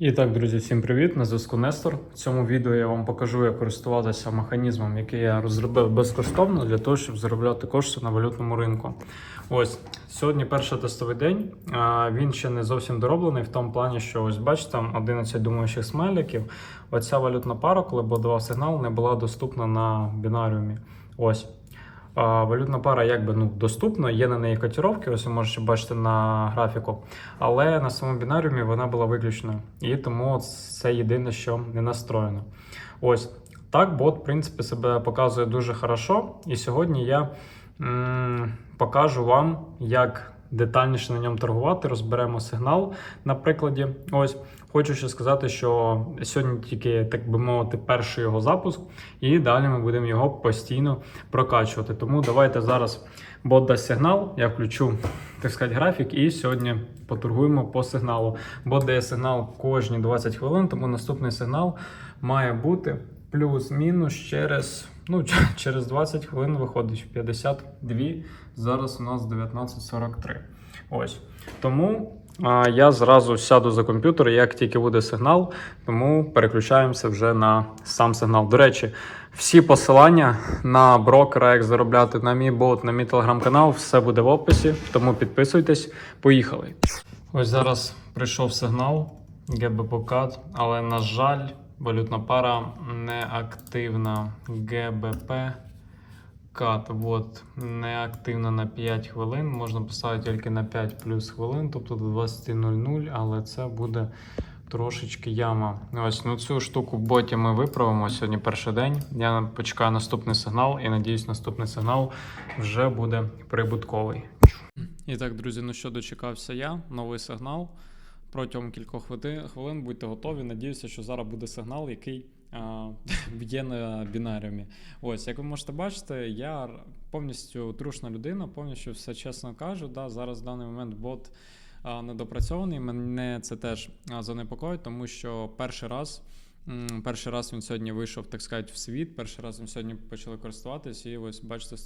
І так, друзі, всім привіт! На зв'язку Нестор. В цьому відео я вам покажу, як користуватися механізмом, який я розробив безкоштовно для того, щоб заробляти кошти на валютному ринку. Ось сьогодні перший тестовий день. Він ще не зовсім дороблений в тому плані, що ось бачите, там 11 думаючих смайликів. Оця валютна пара, коли подавав сигнал, не була доступна на бінаріумі. Ось. Валютна пара якби ну, доступна, є на неї котіровки, ось ви можете бачити на графіку, але на самому бінаріумі вона була виключена, І тому це єдине, що не настроєно. Ось так, бот, в принципі, себе показує дуже хорошо. І сьогодні я м, покажу вам, як детальніше на ньому торгувати. Розберемо сигнал на прикладі. Ось хочу ще сказати, що сьогодні тільки, так би мовити, перший його запуск, і далі ми будемо його постійно прокачувати. Тому давайте зараз бот дасть сигнал, я включу так сказати, графік, і сьогодні поторгуємо по сигналу. Бот дає сигнал кожні 20 хвилин, тому наступний сигнал має бути плюс-мінус через. Ну, через 20 хвилин виходить 52. Зараз у нас 19.43. Ось. Тому а, я зразу сяду за комп'ютер, як тільки буде сигнал, тому переключаємося вже на сам сигнал. До речі, всі посилання на брокера, як заробляти на мій бот, на мій телеграм-канал, все буде в описі. Тому підписуйтесь. Поїхали. Ось зараз прийшов сигнал ГБПКАД, але на жаль, валютна пара не активна. ГБП кат. От, не активна на 5 хвилин. Можна поставити тільки на 5 плюс хвилин, тобто до 20.00, але це буде трошечки яма. Ось ну цю штуку боті ми виправимо сьогодні перший день. Я почекаю наступний сигнал і надіюсь, наступний сигнал вже буде прибутковий. І так, друзі, ну що дочекався я, новий сигнал. Протягом кількох хвилин, будьте готові. Надіюся, що зараз буде сигнал, який а, є на бінаріумі. Ось, як ви можете бачити, я повністю трушна людина, повністю все чесно кажу. Да, Зараз в даний момент бот недопрацьований. Мене це теж занепокоїть, тому що перший раз. Перший раз він сьогодні вийшов, так сказати, в світ. Перший раз він сьогодні почали користуватись, і ось бачите,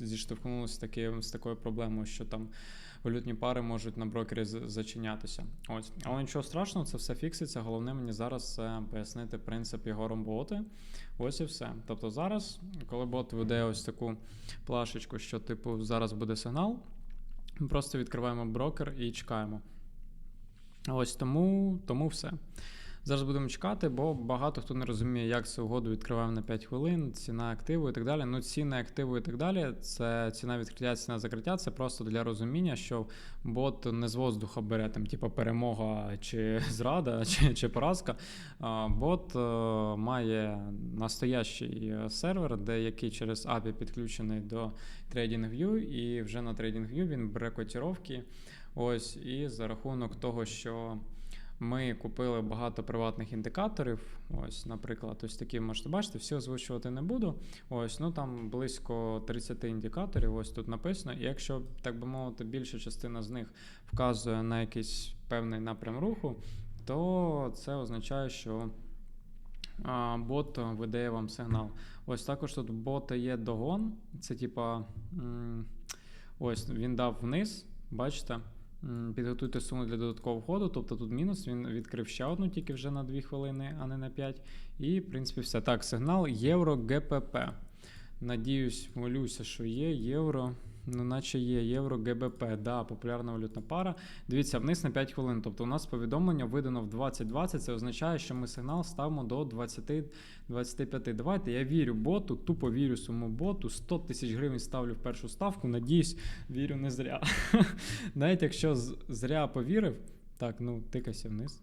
зіштовхнулися з такою проблемою, що там валютні пари можуть на брокері зачинятися. Ось, але нічого страшного, це все фікситься. Головне мені зараз це пояснити принцип його роботи. Ось і все. Тобто зараз, коли бот веде ось таку плашечку, що типу зараз буде сигнал, ми просто відкриваємо брокер і чекаємо. Ось тому, тому все. Зараз будемо чекати, бо багато хто не розуміє, як цю угоду відкриваємо на 5 хвилин, ціна активу і так далі. Ну, ціни активу і так далі. Це ціна відкриття, ціна закриття. Це просто для розуміння, що бот не з воздуха бере там, типу, перемога чи зрада, чи, чи поразка. Бот е, має настоящий е, сервер, де який через API підключений до TradingView, і вже на TradingView він бере котіровки. Ось, і за рахунок того, що ми купили багато приватних індикаторів. Ось, наприклад, ось такі можете бачити, всі озвучувати не буду. Ось, ну там близько 30 індикаторів, ось тут написано. І якщо, так би мовити, більша частина з них вказує на якийсь певний напрям руху, то це означає, що бот видає вам сигнал. Ось також тут бота є догон. Це типа ось він дав вниз, бачите. Підготуйте суму для додаткового входу, тобто тут мінус, він відкрив ще одну, тільки вже на 2 хвилини, а не на 5. І, в принципі, все. Так, сигнал євро ГПП. Надіюсь, молюся, що є євро. Ну, наче є євро ГБП, да, популярна валютна пара. Дивіться, вниз на 5 хвилин. Тобто у нас повідомлення видано в 2020. Це означає, що ми сигнал ставимо до 20-25. Давайте я вірю боту, тупо вірю своєму боту. 100 тисяч гривень ставлю в першу ставку. Надіюсь, вірю не зря. Навіть якщо зря повірив, так, ну, тикайся вниз.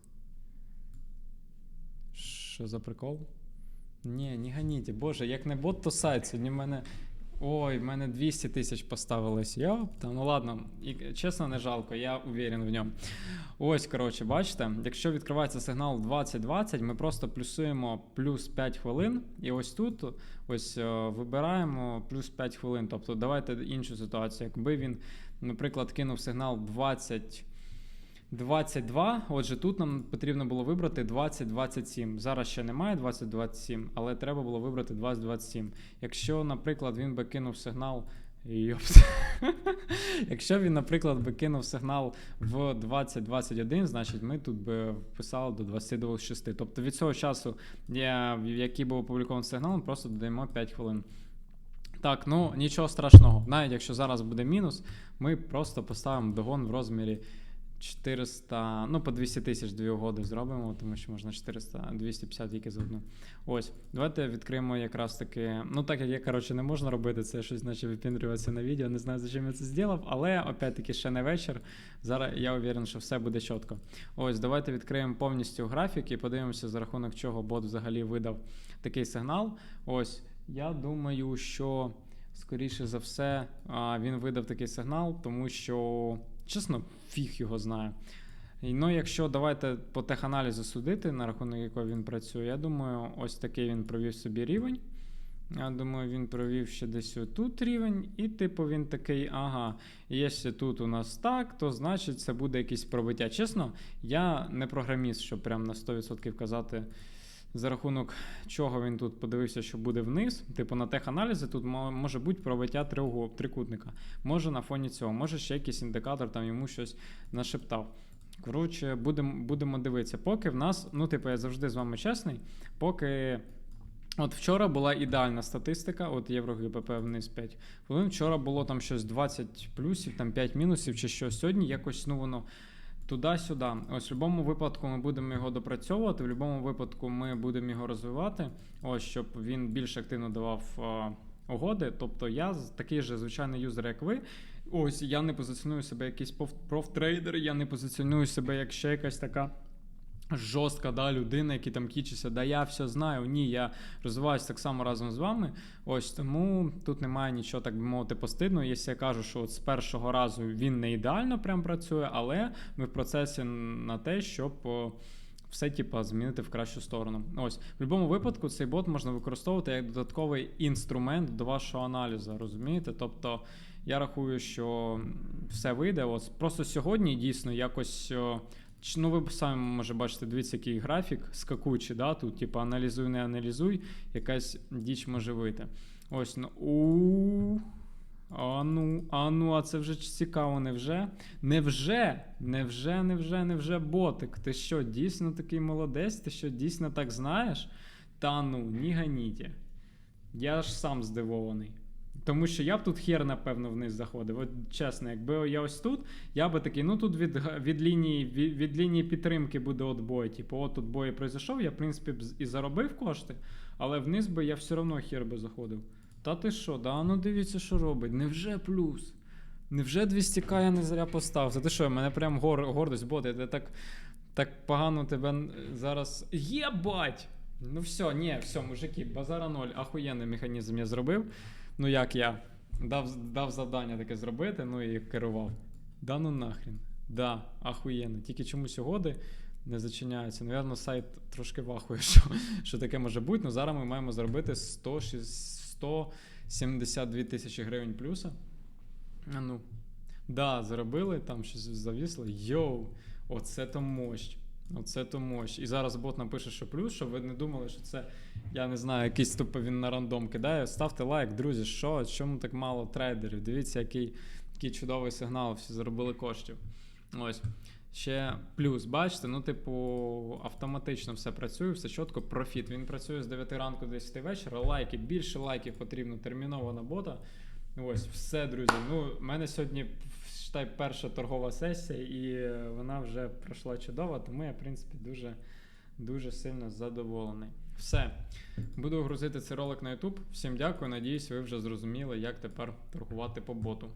Що за прикол? Ні, не ганіть. Боже, як не бот, то сайт. Сьогодні в мене. Ой, в мене 200 тисяч поставилось. Та ну ладно, і чесно, не жалко, я уверен в ньому. Ось, коротше, бачите, якщо відкривається сигнал 2020, ми просто плюсуємо плюс 5 хвилин. І ось тут ось е, вибираємо плюс 5 хвилин. Тобто давайте іншу ситуацію. Якби він, наприклад, кинув сигнал 20. 22. Отже, тут нам потрібно було вибрати 2027. Зараз ще немає 2027, але треба було вибрати 2027. Якщо, наприклад, він би кинув сигнал Йопс. Якщо він, наприклад, би кинув сигнал в 2021, значить ми тут би вписали до 22.6. Тобто від цього часу, який був опублікований сигнал, ми просто додаємо 5 хвилин. Так, ну нічого страшного. Навіть якщо зараз буде мінус, ми просто поставимо догон в розмірі 400, ну по 200 тисяч дві угоди зробимо, тому що можна 400, 250 тільки за одну. Ось, давайте відкриємо якраз таки. Ну, так як я, коротше, не можна робити це, щось наче випіндрюватися на відео. Не знаю, зачем я це зробив, але опять-таки ще не вечір. Зараз я уверен, що все буде чітко. Ось, давайте відкриємо повністю графік і подивимося, за рахунок чого бот взагалі видав такий сигнал. Ось, я думаю, що скоріше за все він видав такий сигнал, тому що, чесно, фіг його знає. І, Ну, якщо давайте по теханалізу судити, на рахунок якого він працює, я думаю, ось такий він провів собі рівень. Я думаю, він провів ще десь отут рівень, і типу він такий, ага, якщо тут у нас так, то значить це буде якесь пробиття. Чесно, я не програміст, щоб прям на 100% казати, за рахунок чого він тут подивився, що буде вниз. Типу на теханалізі тут може бути пробиття трьох- трикутника. Може на фоні цього, може ще якийсь індикатор там йому щось нашептав. Коротше, будемо будемо дивитися. Поки в нас, ну, типу, я завжди з вами чесний, поки. От вчора була ідеальна статистика, от євро ГПП вниз 5 хвилин. Вчора було там щось 20 плюсів, там 5 мінусів чи що. Сьогодні якось ну воно туди-сюди. Ось в будь-якому випадку ми будемо його допрацьовувати, в будь-якому випадку ми будемо його розвивати, ось щоб він більш активно давав е, угоди. Тобто я такий же звичайний юзер, як ви. Ось я не позиціоную себе якийсь профтрейдер, я не позиціоную себе як ще якась така. Жорстка да, людина, який там кічиться, да я все знаю. Ні, я розвиваюся так само разом з вами. Ось тому тут немає нічого, так би мовити, постидного. Якщо я кажу, що от з першого разу він не ідеально прям працює, але ми в процесі на те, щоб все типу, змінити в кращу сторону. Ось в будь-якому випадку цей бот можна використовувати як додатковий інструмент до вашого аналізу. Розумієте? Тобто я рахую, що все вийде. Ось просто сьогодні дійсно якось. Ну, ви самі може бачите, дивіться, який графік скакучий, да? тут, типу, аналізуй, не аналізуй, якась діч може вийти. Ось, ну у. А ну, а ну, а це вже цікаво, невже? Невже? Невже, невже, невже ботик? Ти що, дійсно такий молодець? Ти що, дійсно так знаєш? Та ну, ні ганіті. Я ж сам здивований. Тому що я б тут хер, напевно, вниз заходив. От чесно, якби я ось тут, я би такий, ну тут від, від, лінії, від, від лінії підтримки буде отбой. Типу, от тут бой пройшов, я, в принципі, і заробив кошти, але вниз би я все одно хер би заходив. Та ти що, да ну дивіться, що робить. Невже плюс? Невже 200к я не зря поставив? Це ти що, мене прям гор, гордость боти. Я так, так погано тебе зараз. Єбать! Ну все, ні, все, мужики, базара ноль. Ахуєнний механізм я зробив. Ну як я дав, дав завдання таке зробити, ну і керував. Да ну нахрен. Да, ахуєнно. Тільки чомусь угоди не зачиняються. Навірно, сайт трошки вахує, що, що таке може бути. Ну зараз ми маємо зробити 100, 172 тисячі гривень плюса. А ну. Да, заробили, там щось завісло. Йоу, оце то мощ. Оце то мощ. І зараз бот напише, що плюс, щоб ви не думали, що це, я не знаю, якийсь тупо він на рандом кидає. Ставте лайк, друзі, що? Чому так мало трейдерів? Дивіться, який, який чудовий сигнал, всі заробили коштів. Ось. Ще плюс, бачите, ну, типу, автоматично все працює, все чітко, профіт. Він працює з 9 ранку до 10 вечора. Лайки, більше лайків потрібно терміново на бота. Ось, все, друзі. Ну, в мене сьогодні считай, перша торгова сесія, і е, вона вже пройшла чудово, тому я, в принципі, дуже, дуже сильно задоволений. Все. Буду грузити цей ролик на YouTube. Всім дякую. Надіюсь, ви вже зрозуміли, як тепер торгувати по боту.